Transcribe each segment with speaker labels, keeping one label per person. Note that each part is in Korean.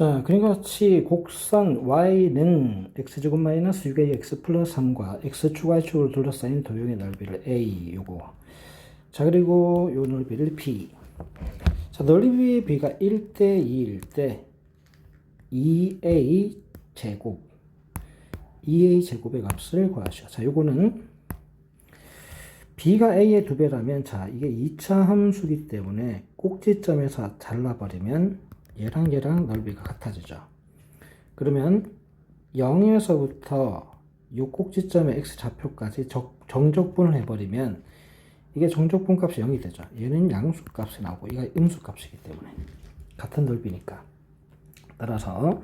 Speaker 1: 자, 그러니까 같이 곡선 y는 x제곱 마이너스 6ax 플러스 3과 x축 y축으로 둘러싸인 도형의 넓이를 a 요거. 자, 그리고 요 넓이를 b. 자, 넓이 b가 1대 2일 때 2a 제곱 2a 제곱의 값을 구하시오. 자, 요거는 b가 a의 두 배라면 자, 이게 2차 함수기 때문에 꼭지점에서 잘라버리면 얘랑 얘랑 넓이가 같아지죠. 그러면 0에서부터 이 꼭지점의 x 좌표까지 적, 정적분을 해버리면 이게 정적분 값이 0이 되죠. 얘는 양수 값이 나오고 이가 음수 값이기 때문에 같은 넓이니까. 따라서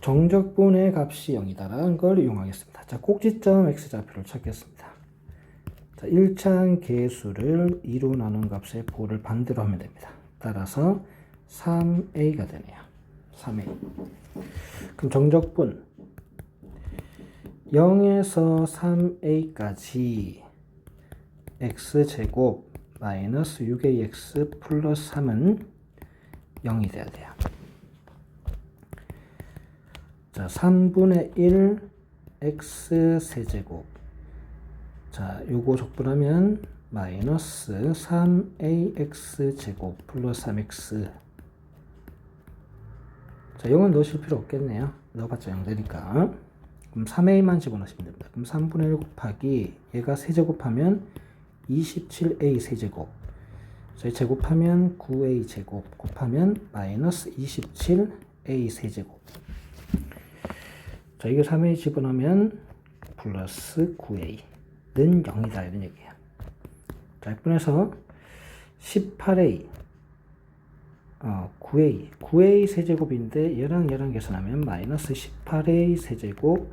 Speaker 1: 정적분의 값이 0이다라는 걸 이용하겠습니다. 자, 꼭지점 x 좌표를 찾겠습니다. 자, 1차항 계수를 2로 나눈 값의 보를 반대로 하면 됩니다. 따라서 3a가 되네요. 3a. 그럼 정적분 0에서 3a까지 x제곱 마이너스 6ax 플러스 3은 0이 돼야 돼요. 자, 3분의 1 x 세제곱. 자, 요거 적분하면 마이너스 3ax 제곱 플러스 3x. 자, 0은 넣으실 필요 없겠네요. 넣어봤자 0 되니까. 그럼 3a만 집어넣으시면 됩니다. 그럼 3분의 1 곱하기 얘가 세제곱하면 27a 세제곱. 저희 제곱하면 9a 제곱 곱하면 마이너스 27a 세제곱. 자, 이게 3a 집어넣으면 플러스 9a는 0이다 이런 얘기예요. 자, 이분에서 18a 어, 9a 9a 세제곱인데 얘랑 얘랑 계산하면 마이너스 18a 세제곱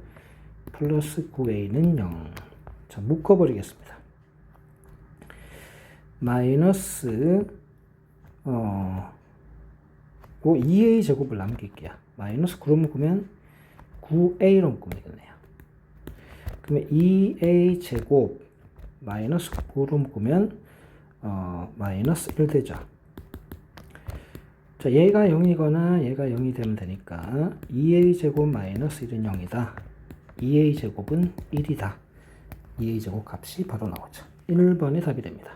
Speaker 1: 플러스 9a는 0. 자, 묶어버리겠습니다. 마이너스 어, 그 2a 제곱을 남길게요. 마이너스 9로 묶으면 9a로 묶으면 되겠네요. 그러면 2a 제곱 마이너스 9로 묶으면 어, 마이너스 1 되죠. 자, 얘가 0이거나 얘가 0이 되면 되니까 2a 제곱 마이너스 1은 0이다. 2a 제곱은 1이다. 2a 제곱 값이 바로 나오죠. 1번이 답이 됩니다.